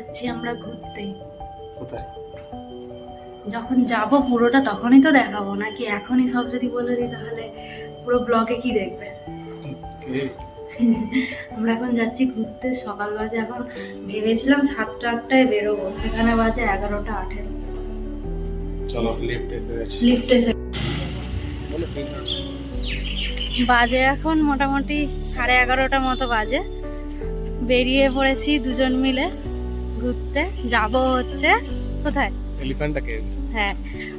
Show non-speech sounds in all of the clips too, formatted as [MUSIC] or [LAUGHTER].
যাচ্ছি আমরা ঘুরতে। কোথায়? যখন যাব পুরোটা তখনই তো দেখাবো নাকি এখনই সব যদি বলে দিই তাহলে পুরো ব্লগে কি দেখবে? আমরা এখন যাচ্ছি ঘুরতে সকাল বাজে এখন ভেবেছিলাম সাতটা আটটায় বেরোবো সেখানে বাজে এগারোটা আঠেরো। লিফট এসে বাজে এখন মোটামুটি সাড়ে এগারোটা মতো বাজে। বেরিয়ে পড়েছি দুজন মিলে। ঘুরতে? যাব হচ্ছে কোথায়? এলিফ্যান্টটা কে? হ্যাঁ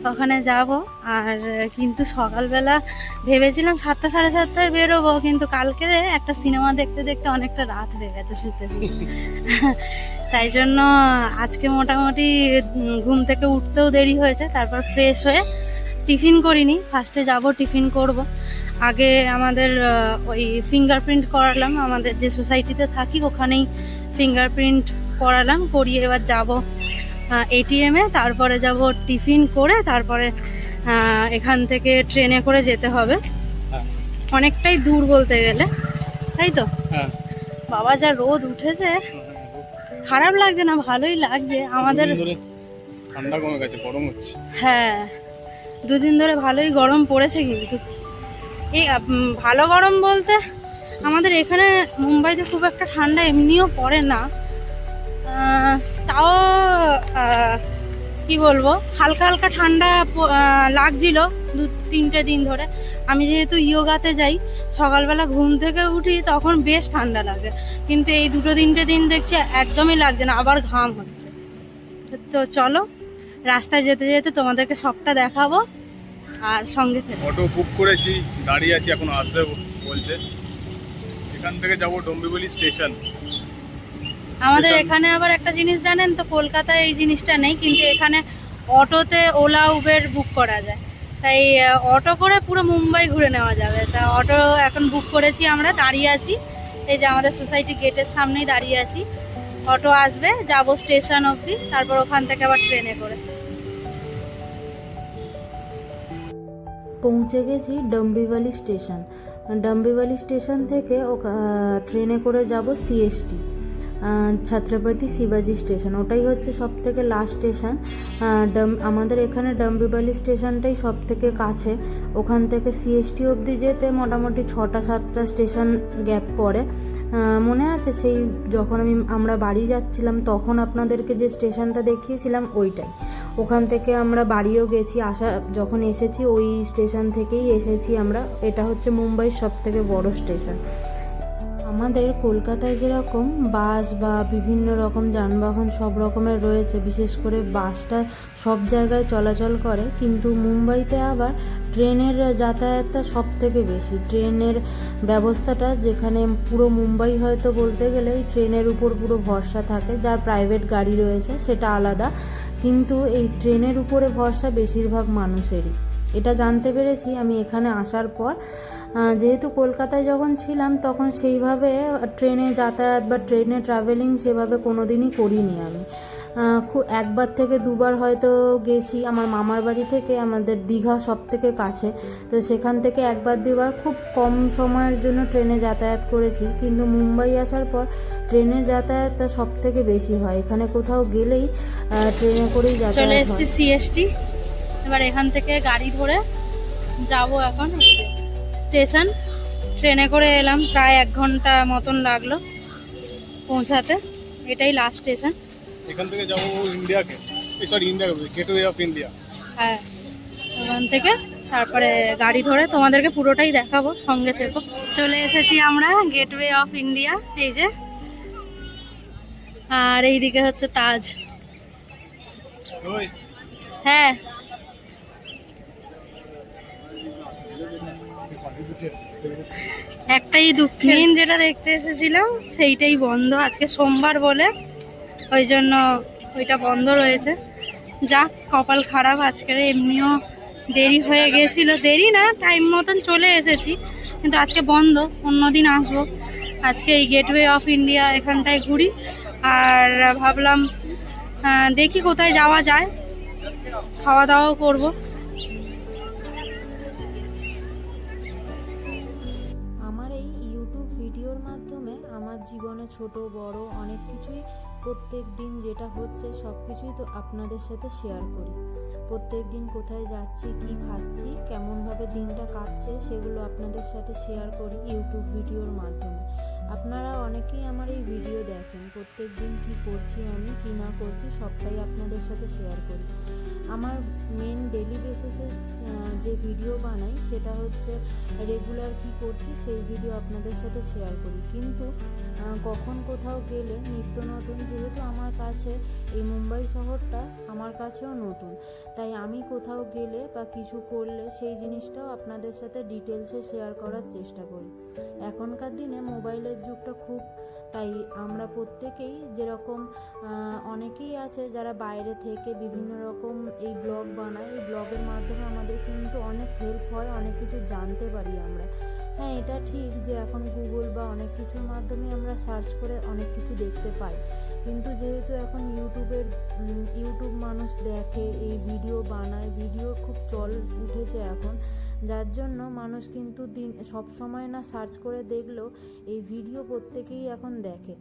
ওখানে যাব। আর কিন্তু সকালবেলা ভেবেছিলাম সাতটা সাড়ে সাতটায় বেরোবো কিন্তু কালকে একটা সিনেমা দেখতে দেখতে অনেকটা রাত হয়ে গেছে শুতে শুতে তাই জন্য আজকে মোটামুটি ঘুম থেকে উঠতেও দেরি হয়েছে তারপর ফ্রেশ হয়ে টিফিন করিনি। ফার্স্টে যাব টিফিন করব। আগে আমাদের ওই ফিঙ্গারপ্রিন্ট করালাম। আমাদের যে সোসাইটিতে থাকি ওখানেই ফিঙ্গারপ্রিন্ট করালাম করিয়ে এবার যাব এটিএম এ তারপরে যাব টিফিন করে তারপরে এখান থেকে ট্রেনে করে যেতে হবে। হ্যাঁ। অনেকটাই দূর বলতে গেলে তাই তো? হ্যাঁ। বাবা যা রোদ উঠেছে খারাপ লাগছে না ভালোই লাগছে। আমাদের ঠান্ডা কমে গেছে গরম হচ্ছে। হ্যাঁ দুদিন ধরে ভালোই গরম পড়েছে কিন্তু। এই ভালো গরম বলতে আমাদের এখানে মুম্বাইতে খুব একটা ঠান্ডা এমনিও পড়ে না। তাও কি বলব? হালকা হালকা ঠান্ডা লাগছিল দু, তিনটে দিন ধরে। আমি যেহেতু ইয়োগাতে যাই, সকালবেলা ঘুম থেকে উঠি, তখন বেশ ঠান্ডা লাগে। কিন্তু এই দুটো তিনটে দিন দেখছি একদমই লাগছে না, আবার ঘাম হচ্ছে। তো চলো, রাস্তায় যেতে যেতে তোমাদেরকে সবটা দেখাবো আর সঙ্গে থেকে। অটো বুক করেছি, দাঁড়িয়ে আছি, এখন আসবে বলছে। এখান থেকে যাব ডম্বিবলি স্টেশন। আমাদের এখানে আবার একটা জিনিস জানেন তো কলকাতায় এই জিনিসটা নেই কিন্তু এখানে অটোতে ওলা উবের বুক করা যায়। তাই অটো করে পুরো মুম্বাই ঘুরে নেওয়া যাবে। তা অটো এখন বুক করেছি আমরা দাঁড়িয়ে আছি। এই যে আমাদের সোসাইটি গেটের সামনেই দাঁড়িয়ে আছি। অটো আসবে যাব স্টেশন অবধি তারপর ওখান থেকে আবার ট্রেনে করে। পৌঁছে গেছি ডম্বিভালি স্টেশন। ডম্বিভালি স্টেশন থেকে ট্রেনে করে যাব সিএসটি ছত্রপতি শিবাজি স্টেশন। ওটাই হচ্ছে সব থেকে লাস্ট স্টেশন ডম আমাদের এখানে ডম্বিভালি স্টেশনটাই সব থেকে কাছে। ওখান থেকে সিএসটি অবধি যেতে মোটামুটি ছটা, সাতটা স্টেশন গ্যাপ পড়ে। মনে আছে সেই যখন আমি, আমরা বাড়ি যাচ্ছিলাম, তখন আপনাদেরকে যে স্টেশনটা দেখিয়েছিলাম, ওইটাই। ওখান থেকে আমরা বাড়িও গেছি, আসা যখন এসেছি, ওই স্টেশন থেকেই এসেছি আমরা। এটা হচ্ছে মুম্বাইয়ের সব থেকে বড় স্টেশন আমাদের কলকাতায় যেরকম বাস বা বিভিন্ন রকম যানবাহন সব রকমের রয়েছে, বিশেষ করে বাসটা সব জায়গায় চলাচল করে, কিন্তু মুম্বাইতে আবার ট্রেনের যাতায়াতটা সব থেকে বেশি। ট্রেনের ব্যবস্থাটা যেখানে পুরো মুম্বাই হয়তো বলতে গেলে ট্রেনের উপর পুরো ভরসা থাকে, যার প্রাইভেট গাড়ি রয়েছে সেটা আলাদা, কিন্তু এই ট্রেনের উপরে ভরসা বেশিরভাগ মানুষেরই। এটা জানতে পেরেছি, আমি এখানে আসার পর যেহেতু কলকাতায় যখন ছিলাম তখন সেইভাবে ট্রেনে যাতায়াত বা ট্রেনে ট্রাভেলিং সেভাবে কোনো দিনই করিনি আমি। খুব একবার থেকে দুবার হয়তো গেছি আমার মামার বাড়ি থেকে আমাদের দীঘা সব থেকে কাছে। তো সেখান থেকে একবার দুবার খুব কম সময়ের জন্য ট্রেনে যাতায়াত করেছি। কিন্তু মুম্বাই আসার পর ট্রেনের যাতায়াতটা সব থেকে বেশি হয়। এখানে কোথাও গেলেই ট্রেনে করেই চলে যাতায়াত এসেছি হয় সিএসটি এবার এখান থেকে গাড়ি ধরে যাব এখন। স্টেশন। ট্রেনে করে এলাম প্রায় এক ঘণ্টা মতন লাগল পৌঁছাতে। এটাই লাস্ট স্টেশন এখান থেকে যাব ইন্ডিয়াকে। Sorry India gateway of India হ্যাঁ ওখান থেকে তারপরে গাড়ি ধরে তোমাদেরকে পুরোটাই দেখাবো সঙ্গে থেকো। চলে এসেছি আমরা গেটওয়ে অফ ইন্ডিয়া এই যে। আর এইদিকে হচ্ছে তাজ। হ্যাঁ একটাই মেন যেটা দেখতে এসেছিলাম, সেইটাই বন্ধ। আজকে সোমবার বলে, ওই জন্য ওইটা বন্ধ রয়েছে। যাক, কপাল খারাপ, আজকের এমনিও দেরি হয়ে গেছিল। দেরি না টাইম মতন চলে এসেছি, কিন্তু আজকে বন্ধ, অন্যদিন আসব। আজকে এই গেটওয়ে অফ ইন্ডিয়া এখানটায় ঘুরি, আর ভাবলাম দেখি কোথায় যাওয়া যায়। খাওয়া দাওয়াও করব। আমার জীবনে ছোট, বড় অনেক কিছুই প্রত্যেক দিন যেটা হচ্ছে সব কিছুই তো আপনাদের সাথে শেয়ার করি। প্রত্যেক দিন কোথায় যাচ্ছি, কি খাচ্ছি, কেমনভাবে দিনটা কাটছে, সেগুলো আপনাদের সাথে শেয়ার করি ইউটিউব ভিডিওর মাধ্যমে। আপনারা অনেকেই আমার এই ভিডিও দেখেন প্রত্যেক দিন কী করছি আমি, কী না করছি, সবটাই আপনাদের সাথে শেয়ার করি। আমার মেন ডেলি বেসিসে যে ভিডিও বানাই, সেটা হচ্ছে রেগুলার কি করছি, সেই ভিডিও আপনাদের সাথে শেয়ার করি। কিন্তু কখন কোথাও গেলে নিত্য নতুন, যেহেতু আমার কাছে এই মুম্বাই শহরটা আমার কাছেও নতুন, তাই আমি কোথাও গেলে বা কিছু করলে সেই জিনিসটাও আপনাদের সাথে ডিটেলসে শেয়ার করার চেষ্টা করি। এখনকার দিনে মোবাইলের যুগটা খুব, তাই আমরা প্রত্যেকেই যেরকম অনেকেই আছে যারা বাইরে থেকে বিভিন্ন রকম এই ব্লগ বানায়, এই ব্লগের মাধ্যমে আমাদের কিন্তু অনেক হেল্প হয়, অনেক কিছু জানতে পারি আমরা। হ্যাঁ এটা ঠিক যে এখন গুগল বা অনেক কিছুর মাধ্যমে আমরা সার্চ করে অনেক কিছু দেখতে পাই। কিন্তু যেহেতু এখন ইউটিউবের ইউটিউব মানুষ দেখে, এই ভিডিও বানায় ভিডিওর খুব চল উঠেছে এখন যার জন্য মানুষ কিন্তু দিন, সব সময় না সার্চ করে দেখলেও এই ভিডিও প্রত্যেকেই এখন দেখে।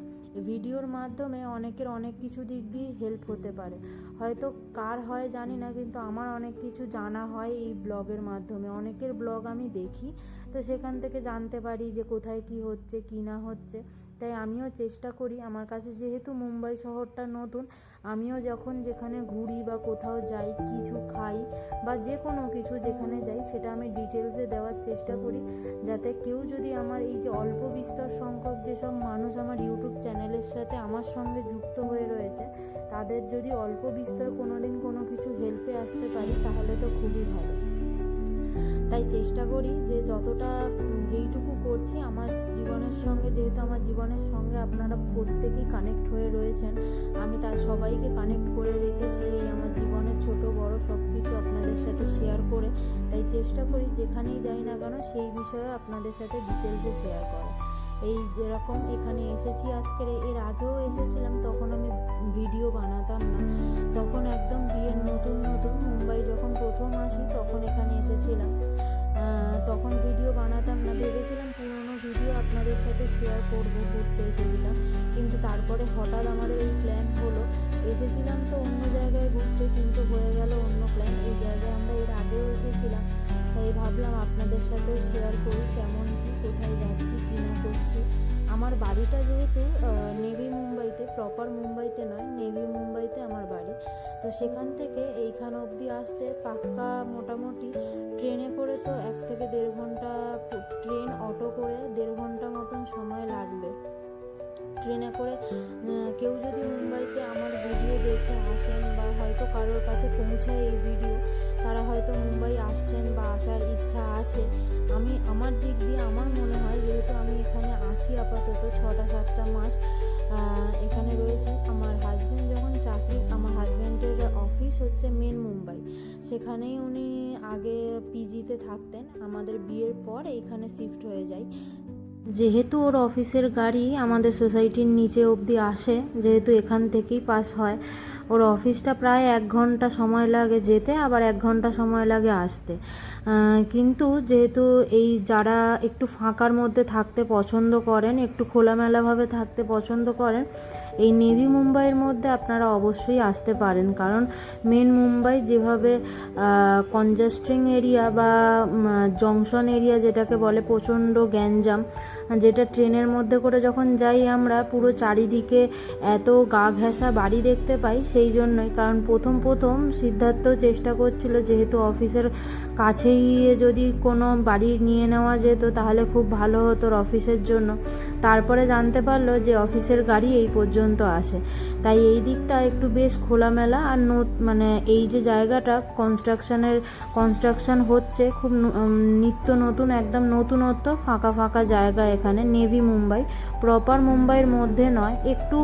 ভিডিওর মাধ্যমে অনেকের অনেক কিছু দিক দিয়ে হেল্প হতে পারে। হয়তো কার হয় জানি না, কিন্তু আমার অনেক কিছু জানা হয় এই ব্লগের মাধ্যমে। অনেকের ব্লগ আমি দেখি, তো সেখান থেকে জানতে পারি যে কোথায় কি হচ্ছে, কি না হচ্ছে। তাই আমিও চেষ্টা করি। আমার কাছে যেহেতু মুম্বাই শহরটা নতুন, আমিও যখন যেখানে ঘুরি বা কোথাও যাই, কিছু খাই বা যে কোনো কিছু যেখানে যাই, সেটা আমি ডিটেলসে দেওয়ার চেষ্টা করি। যাতে কেউ যদি আমার এই যে অল্প বিস্তর সংখ্যক যেসব মানুষ আমার ইউটিউব চ্যানেলের সাথে আমার সঙ্গে যুক্ত হয়ে রয়েছে, তাদের যদি অল্প বিস্তর কোনো দিন কোনো কিছু হেল্পে আসতে পারি, তাহলে তো খুবই ভালো। তাই চেষ্টা করি যে যতটা যেইটুকু করছি আমার জীবনের সঙ্গে, যেহেতু আমার জীবনের সঙ্গে আপনারা প্রত্যেকেই কানেক্ট হয়ে রয়েছেন, আমি তার সবাইকে কানেক্ট করে রেখেছি এই আমার জীবনের ছোট, বড় সব কিছু আপনাদের সাথে শেয়ার করে। তাই চেষ্টা করি যেখানেই যাই না কেন সেই বিষয়ে আপনাদের সাথে ডিটেলসে শেয়ার করা এই যেরকম এখানে এসেছি আজকের, এর আগেও এসেছিলাম, তখন আমি ভিডিও বানাতাম না। তখন একদম বিয়ের নতুন নতুন মুম্বাই যখন প্রথম আসি, তখন এখানে এসেছিলাম। শেয়ার করব, ঘুরতে এসেছিলাম। কিন্তু তারপরে হঠাৎ আমাদের এই প্ল্যান হলো। এসেছিলাম তো অন্য জায়গায় ঘুরতে, কিন্তু হয়ে গেল অন্য প্ল্যান এই জায়গায় আমরা এর আগেও এসেছিলাম। তাই ভাবলাম আপনাদের সাথেও শেয়ার করি, কেমন কি, কোথায় যাচ্ছি, কী না করছি। আমার বাড়িটা যেহেতু নেভি মুম্বাইতে প্রপার মুম্বাইতে নয় নেভি মুম্বাইতে আমার বাড়ি। তো সেখান থেকে এইখান অবধি আসতে পাক্কা মোটামুটি ট্রেনে করে তো এক থেকে দেড় ঘণ্টা, ট্রেন, অটো করে দেড় ঘণ্টা মতন সময় লাগবে। ট্রেনে করে কেউ যদি মুম্বাইতে আমার ভিডিও দেখতে আসেন বা হয়তো কারোর কাছে পৌঁছায় এই ভিডিও তারা হয়তো মুম্বাই আসছেন বা আসার ইচ্ছা আছে। আমি, আমার দিক দিয়ে আমার মনে হয় যেহেতু আমি এখানে আছি আপাতত ছটা, সাতটা মাস এখানে রয়েছে আমার হাজব্যান্ড যখন চাকরি, আমার হাজব্যান্ডের অফিস হচ্ছে মেন মুম্বাই। সেখানেই উনি আগে পিজিতে থাকতেন। আমাদের বিয়ের পর এখানে শিফট হয়ে যায়। যেহেতু ওর অফিসের গাড়ি আমাদের সোসাইটির নিচে অবধি আসে, যেহেতু এখান থেকেই পাস হয়। ওর অফিসটা প্রায় এক ঘণ্টা সময় লাগে যেতে, আবার এক ঘণ্টা সময় লাগে আসতে। কিন্তু যেহেতু এই যারা একটু ফাঁকার মধ্যে থাকতে পছন্দ করেন, একটু খোলামেলাভাবে থাকতে পছন্দ করেন, এই নেভি মুম্বাইয়ের মধ্যে আপনারা অবশ্যই আসতে পারেন। কারণ মেন মুম্বাই যেভাবে কনজাস্টিং এরিয়া বা জংশন এরিয়া যেটাকে বলে প্রচণ্ড গ্যাঞ্জাম, যেটা ট্রেনের মধ্যে করে যখন যাই আমরা, পুরো চারিদিকে এত গা ঘেঁষা বাড়ি দেখতে পাই সেই জন্যই। কারণ প্রথম প্রথম সিদ্ধার্থ চেষ্টা করছিল যেহেতু অফিসের কাছেই যদি কোনো বাড়ি নিয়ে নেওয়া যেত তাহলে খুব ভালো হতো অফিসের জন্য। তারপরে জানতে পারল যে অফিসের গাড়ি এই পর্যন্ত আসে। তাই এই দিকটা একটু বেশ খোলামেলা আর মানে এই যে জায়গাটা কনস্ট্রাকশনের কনস্ট্রাকশন হচ্ছে খুব নিত্য নতুন একদম নতুনত্ব ফাঁকা ফাঁকা জায়গা এখানে। নেভি মুম্বাই প্রপার মুম্বাইয়ের মধ্যে নয়, একটু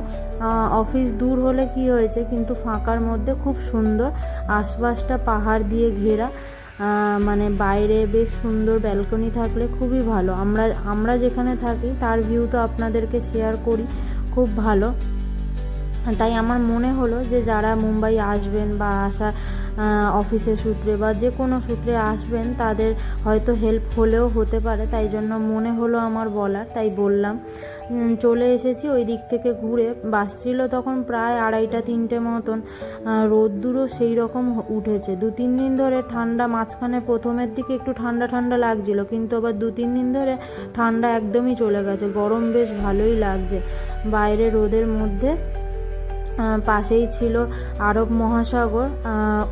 অফিস দূর হলে কি হয়েছে? কিন্তু ফাঁকার মধ্যে খুব সুন্দর আশপাশটা পাহাড় দিয়ে ঘেরা মানে বাইরে বেশ সুন্দর ব্যালকনি থাকলে খুবই ভালো। আমরা আমরা যেখানে থাকি তার ভিউ তো আপনাদেরকে শেয়ার করি, খুব ভালো। তাই আমার মনে হলো যে যারা মুম্বাই আসবেন বা আসার অফিসের সূত্রে বা যে কোনো সূত্রে আসবেন, তাদের হয়তো হেল্প হলেও হতে পারে। তাই জন্য মনে হলো আমার বলার, তাই বললাম। চলে এসেছি ওই দিক থেকে ঘুরে। বাস ছিল তখন প্রায় আড়াইটা, তিনটে মতন। রোদ্দুরও সেই রকম উঠেছে। দু, তিন দিন ধরে ঠান্ডা, মাঝখানে প্রথমের দিকে একটু ঠান্ডা ঠান্ডা লাগছিল, কিন্তু আবার দু, তিন দিন ধরে ঠান্ডা একদমই চলে গেছে। গরম বেশ ভালোই লাগছে। বাইরে রোদের মধ্যে পাশেই ছিল আরব মহাসাগর।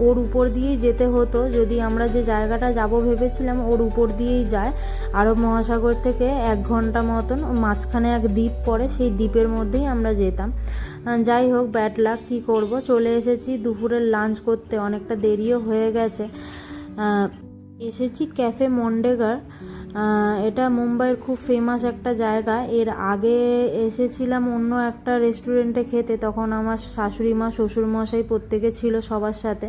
ওর উপর দিয়েই যেতে হতো। যদি আমরা যে জায়গাটা যাব ভেবেছিলাম, ওর উপর দিয়েই যায়। আরব মহাসাগর থেকে এক ঘণ্টা মতন মাঝখানে এক দ্বীপ পড়ে, সেই দ্বীপের মধ্যেই আমরা যেতাম। যাই হোক ব্যাড লাক কী করব? চলে এসেছি দুপুরের লাঞ্চ করতে। অনেকটা দেরিও হয়ে গেছে। এসেছি ক্যাফে মন্ডেগার এটা মুম্বাইয়ের খুব ফেমাস একটা জায়গা। এর আগে এসেছিলাম অন্য একটা রেস্টুরেন্টে খেতে, তখন আমার শাশুড়ি মা, শ্বশুর মশাই প্রত্যেকে ছিল সবার সাথে।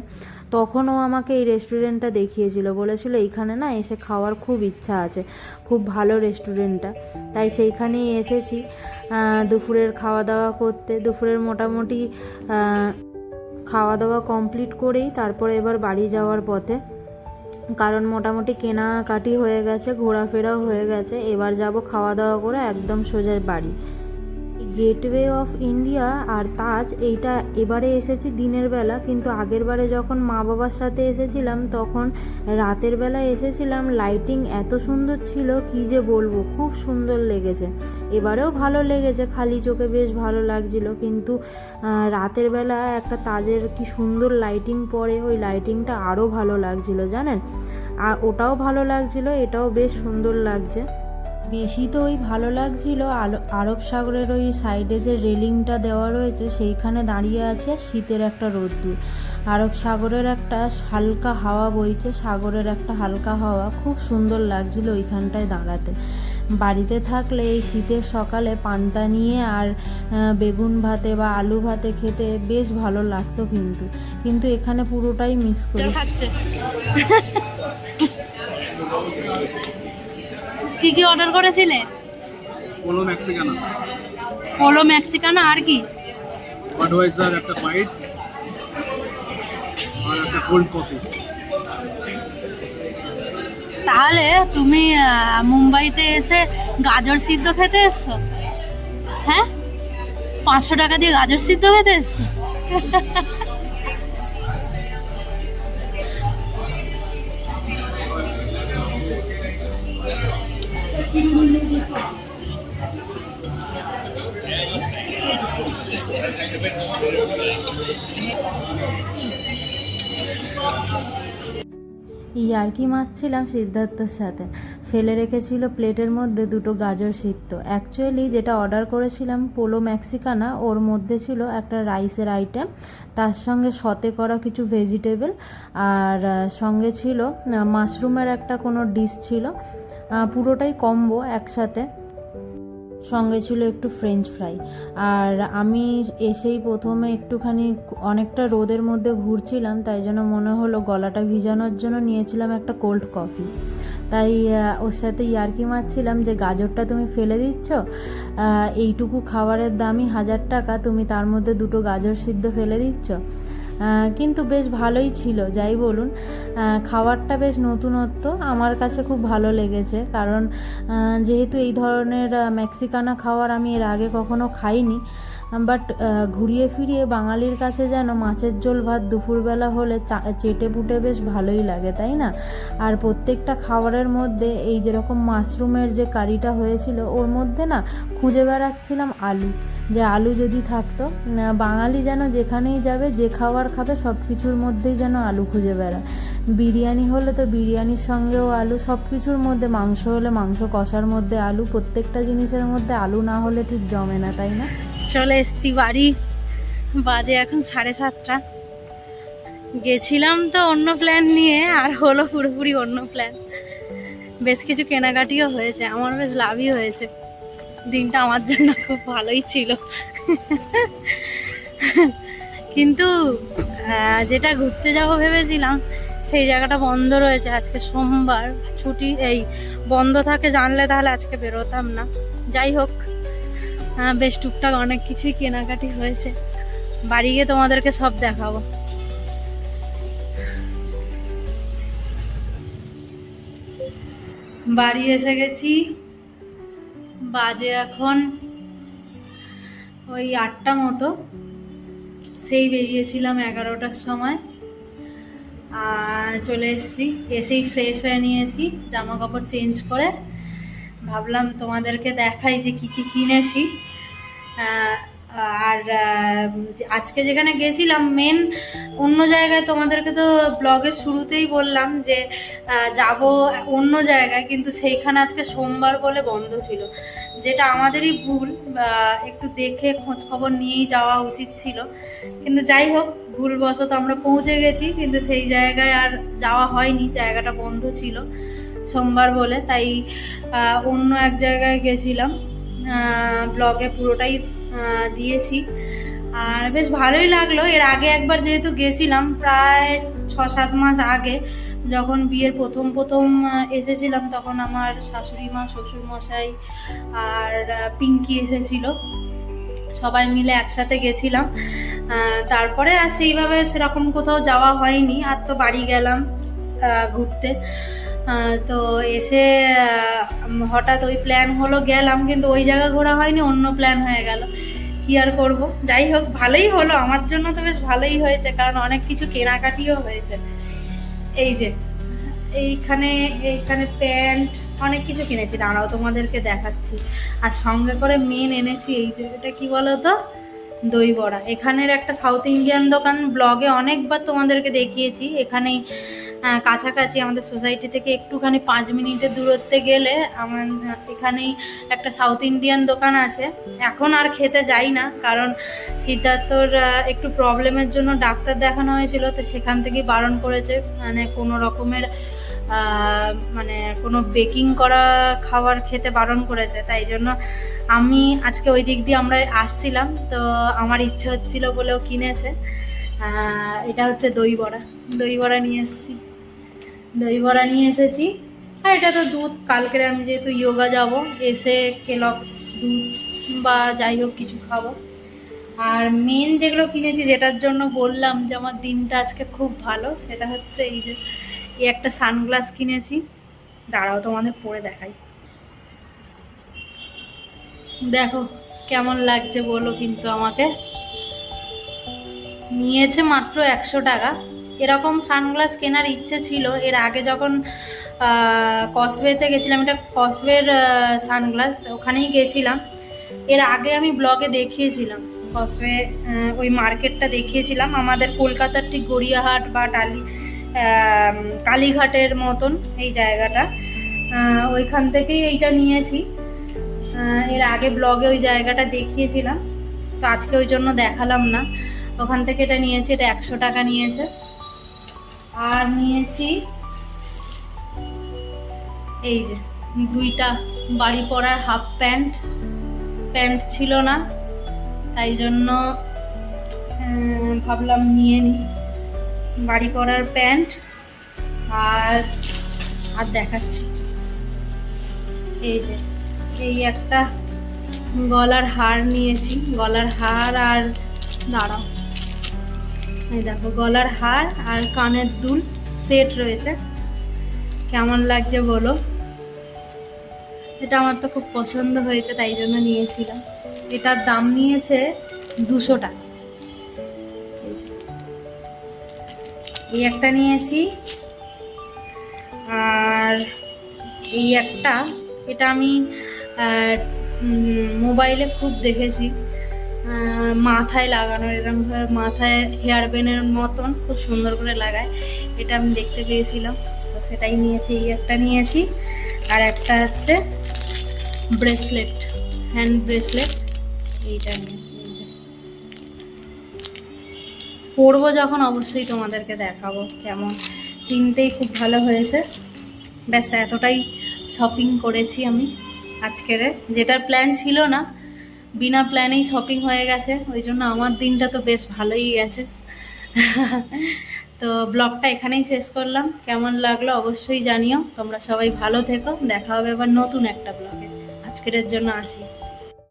তখনও আমাকে এই রেস্টুরেন্টটা দেখিয়েছিল, বলেছিল এইখানে না এসে খাওয়ার খুব ইচ্ছা আছে, খুব ভালো রেস্টুরেন্টটা তাই সেইখানেই এসেছি দুপুরের খাওয়া দাওয়া করতে। দুপুরের মোটামুটি খাওয়া দাওয়া কমপ্লিট করেই তারপরে এবার বাড়ি যাওয়ার পথে। কারণ মোটামুটি কেনাকাটি হয়ে গেছে, ঘোরাফেরাও হয়ে গেছে। এবার যাব খাওয়া দাওয়া করে একদম সোজা বাড়ি। গেটওয়ে অফ ইন্ডিয়া আর তাজ এইটা এবারে এসেছি দিনের বেলা, কিন্তু আগের বারে যখন মা বাবার সাথে এসেছিলাম তখন রাতের বেলা এসেছিলাম লাইটিং এত সুন্দর ছিল, কি যে বলব, খুব সুন্দর লেগেছে। এবারেও ভালো লেগেছে, খালি চোখে বেশ ভালো লাগছিল, কিন্তু রাতের বেলা একটা তাজের কি সুন্দর লাইটিং পড়ে ওই লাইটিংটা আরও ভালো লাগছিল, জানেন? আর ওটাও ভালো লাগছিল, এটাও বেশ সুন্দর লাগছে। বেশি তো ওই ভালো লাগছিল। আলো আরব সাগরের ওই সাইডে যে রেলিংটা দেওয়া রয়েছে সেইখানে দাঁড়িয়ে আছে শীতের একটা রোদ্দুর। আরব সাগরের একটা হালকা হাওয়া বইছে সাগরের একটা হালকা হাওয়া। খুব সুন্দর লাগছিল ওইখানটায় দাঁড়াতে। বাড়িতে থাকলে এই শীতের সকালে পান্তা নিয়ে আর বেগুন ভাতে বা আলু ভাতে খেতে বেশ ভালো লাগতো কিন্তু। কিন্তু এখানে পুরোটাই মিস করি। [LAUGHS] কি কি অর্ডার করেছিলে? পোলো ম্যাক্সিকানা পোলো মেক্সিকানা আর কি? বাডওয়াইজার একটা ফাইট আর একটা কোল্ড কফি তাহলে তুমি মুম্বাইতে এসে গাজর সিদ্ধ খেতে এসছো? হ্যাঁ? পাঁচশো টাকা দিয়ে গাজর সিদ্ধ খেতে এসছো? ইয়ার্কি মারছিলাম সিদ্ধার্থর সাথে। ফেলে রেখেছিল প্লেটের মধ্যে দুটো গাজর সিদ্ধ অ্যাকচুয়ালি যেটা অর্ডার করেছিলাম পোলো ম্যাক্সিকানা ওর মধ্যে ছিল একটা রাইসের আইটেম তার সঙ্গে সতে করা কিছু ভেজিটেবল আর সঙ্গে ছিল মাশরুমের একটা কোনো ডিশ ছিল। পুরোটাই কম্বো একসাথে। সঙ্গে ছিল একটু ফ্রেঞ্চ ফ্রাই আর আমি এসেই প্রথমে একটুখানি অনেকটা রোদের মধ্যে ঘুরছিলাম, তাই জন্য মনে হলো গলাটা ভিজানোর জন্য নিয়েছিলাম একটা কোল্ড কফি তাই ওর সাথে ইয়ার্কি মারছিলাম যে, গাজরটা তুমি ফেলে দিচ্ছ? এইটুকু খাবারের দামই হাজার টাকা, তুমি তার মধ্যে দুটো গাজর সিদ্ধ ফেলে দিচ্ছ? কিন্তু বেশ ভালোই ছিল। যাই বলুন খাবারটা বেশ নতুনত্ব। আমার কাছে খুব ভালো লেগেছে কারণ যেহেতু এই ধরনের মেক্সিকানা খাবার আমি এর আগে কখনো খাইনি বাট ঘুরিয়ে ফিরিয়ে বাঙালির কাছে যেন মাছের ঝোল ভাত দুপুরবেলা হলে চেটে পুটে বেশ ভালোই লাগে, তাই না? আর প্রত্যেকটা খাবারের মধ্যে এই যেরকম মাশরুমের যে কারিটা হয়েছিল, ওর মধ্যে না খুঁজে বেড়াচ্ছিলাম আলু। যে আলু যদি থাকতো বাঙালি যেন যেখানেই যাবে, যে খাবার খাবে সব কিছুর মধ্যেই যেন আলু খুঁজে বেড়ায়। বিরিয়ানি হলে তো বিরিয়ানির সঙ্গেও আলু সব কিছুর মধ্যে মাংস হলে মাংস, কষার মধ্যে আলু, প্রত্যেকটা জিনিসের মধ্যে আলু না হলে ঠিক জমে না, তাই না? চলে এসছি বাড়ি, বাজে এখন সাড়ে সাতটা। গেছিলাম তো অন্য প্ল্যান নিয়ে, আর হলো পুরোপুরি অন্য প্ল্যান বেশ কিছু কেনাকাটিও হয়েছে আমার বেশ লাভই হয়েছে। দিনটা আমার জন্য খুব ভালোই ছিল। কিন্তু যেটা ঘুরতে যাব ভেবেছিলাম, সেই জায়গাটা বন্ধ রয়েছে। আজকে সোমবার, ছুটি, এই বন্ধ থাকে জানলে তাহলে আজকে বেরোতাম না। যাই হোক বেশ টুকটাক অনেক কিছুই কেনাকাটি হয়েছে। বাড়ি গিয়ে তোমাদেরকে সব দেখাবো। বাড়ি এসে গেছি। বাজে এখন ওই আটটা মতো। সেই বেরিয়েছিলাম এগারোটার সময়। আর চলে এসেছি। এসেই ফ্রেশ হয়ে নিয়েছি জামা কাপড় চেঞ্জ করে। ভাবলাম তোমাদেরকে দেখাই যে কি কি কিনেছি। আর আজকে যেখানে গেছিলাম মেন অন্য জায়গায় তোমাদেরকে তো ব্লগের শুরুতেই বললাম যে যাব অন্য জায়গায়, কিন্তু সেইখানে আজকে সোমবার বলে বন্ধ ছিল। যেটা আমাদেরই ভুল একটু দেখে খোঁজ খবর নিয়েই যাওয়া উচিত ছিল। কিন্তু যাই হোক, ভুলবশত আমরা পৌঁছে গেছি, কিন্তু সেই জায়গায় আর যাওয়া হয়নি, জায়গাটা বন্ধ ছিল সোমবার বলে। তাই অন্য এক জায়গায় গেছিলাম ব্লগে পুরোটাই দিয়েছি। আর বেশ ভালোই লাগল। এর আগে একবার যেহেতু গেছিলাম, প্রায় ছ সাত মাস আগে যখন বিয়ের প্রথম প্রথম এসেছিলাম, তখন আমার শাশুড়ি মা, শ্বশুর মশাই আর পিঙ্কি এসেছিল। সবাই মিলে একসাথে গেছিলাম। তারপরে আর সেইভাবে সেরকম কোথাও যাওয়া হয়নি। আর তো বাড়ি গেলাম ঘুরতে। তো এসে হঠাৎ ওই প্ল্যান হলো গেলাম, কিন্তু ওই জায়গা ঘোরা হয়নি, অন্য প্ল্যান হয়ে গেল। কি আর করব? যাই হোক, ভালোই হলো। আমার জন্য তো বেশ ভালোই হয়েছে, কারণ অনেক কিছু কেনাকাটিও হয়েছে। এই যে, এইখানে এইখানে প্যান্ট, অনেক কিছু কিনেছি। দাঁড়াও, তোমাদেরকে দেখাচ্ছি। আর সঙ্গে করে মেন এনেছি, এই যে, এটা কি বলো তো দই বড়া। এখানের একটা সাউথ ইন্ডিয়ান দোকান ব্লগে অনেকবার তোমাদেরকে দেখিয়েছি। এখানেই কাছাকাছি আমাদের সোসাইটি থেকে একটুখানি পাঁচ মিনিটের দূরত্বে গেলে আমার, এখানেই একটা সাউথ ইন্ডিয়ান দোকান আছে। এখন আর খেতে যাই না, কারণ সিদ্ধার্থর একটু প্রবলেমের জন্য ডাক্তার দেখানো হয়েছিল, তো সেখান থেকেই বারণ করেছে। মানে কোনো রকমের মানে কোনো বেকিং করা খাবার খেতে বারণ করেছে, তাই জন্য আমি আজকে ওই দিক দিয়ে আমরা আসছিলাম। তো আমার ইচ্ছে হচ্ছিল বলেও কিনেছে। এটা হচ্ছে দই বড়া দই বড়া নিয়ে এসেছি। দই বড়া নিয়ে এসেছি। আর এটা তো দুধ, কালকের আমি যেহেতু ইয়োগা যাব, এসে কেলক্স দুধ বা যাই হোক কিছু খাব। আর মেন যেগুলো কিনেছি, যেটার জন্য বললাম যে আমার দিনটা আজকে খুব ভালো, সেটা হচ্ছে এই যে, এই একটা সানগ্লাস কিনেছি। দাঁড়াও তোমাদের পরে দেখাই। দেখো কেমন লাগছে বলো কিন্তু আমাকে। নিয়েছে মাত্র একশো টাকা। এরকম সানগ্লাস কেনার ইচ্ছে ছিল। এর আগে যখন কসওয়েতে গেছিলাম এটা কসওয়ের সানগ্লাস ওখানেই গেছিলাম। এর আগে আমি ব্লগে দেখিয়েছিলাম আহ, ওই মার্কেটটা দেখিয়েছিলাম। আমাদের কলকাতার ঠিক গড়িয়াহাট বা টালি কালীঘাটের মতন এই জায়গাটা। ওইখান থেকেই এইটা নিয়েছি। এর আগে ব্লগে ওই জায়গাটা দেখিয়েছিলাম। তো আজকে ওই জন্য দেখালাম না। ওখান থেকে এটা নিয়েছি এটা একশো টাকা নিয়েছে। আর নিয়েছি এই যে দুইটা বাড়ি পরার হাফ প্যান্ট। প্যান্ট ছিল না, তাই জন্য ভাবলাম নিয়ে নিই বাড়ি পরার প্যান্ট আর আর দেখাচ্ছি। এই যে, এই একটা গলার হার নিয়েছি, গলার হার আর দাঁড়াও। এই দেখো, গলার হার আর কানের দুল সেট রয়েছে। কেমন লাগছে বলো? এটা আমার তো খুব পছন্দ হয়েছে, তাই জন্য নিয়েছিলাম। এটার দাম নিয়েছে দুশো টাকা। এই একটা নিয়েছি, আর এই একটা, এটা আমি মোবাইলে খুব দেখেছি। মাথায় লাগানো, এরকম ভাবে মাথায় হেয়ার ব্যানের মতন খুব সুন্দর করে লাগায়। এটা আমি দেখতে পেয়েছিলাম। তো সেটাই নিয়েছি, এই একটা নিয়েছি। আর একটা হচ্ছে ব্রেসলেট হ্যান্ড ব্রেসলেট এইটা নিয়েছি পরবো যখন অবশ্যই তোমাদেরকে দেখাবো কেমন। তিনটেই খুব ভালো হয়েছে। ব্যাস, এতটাই শপিং করেছি আমি আজকের। যেটার প্ল্যান ছিল না বিনা প্ল্যানেই শপিং হয়ে গেছে, ওই জন্য আমার দিনটা তো বেশ ভালোই গেছে। তো ব্লগটা এখানেই শেষ করলাম। কেমন লাগল অবশ্যই জানিও। তোমরা সবাই ভালো থেকো। দেখা হবে আবার নতুন একটা ব্লগে। আজকের জন্য আসি।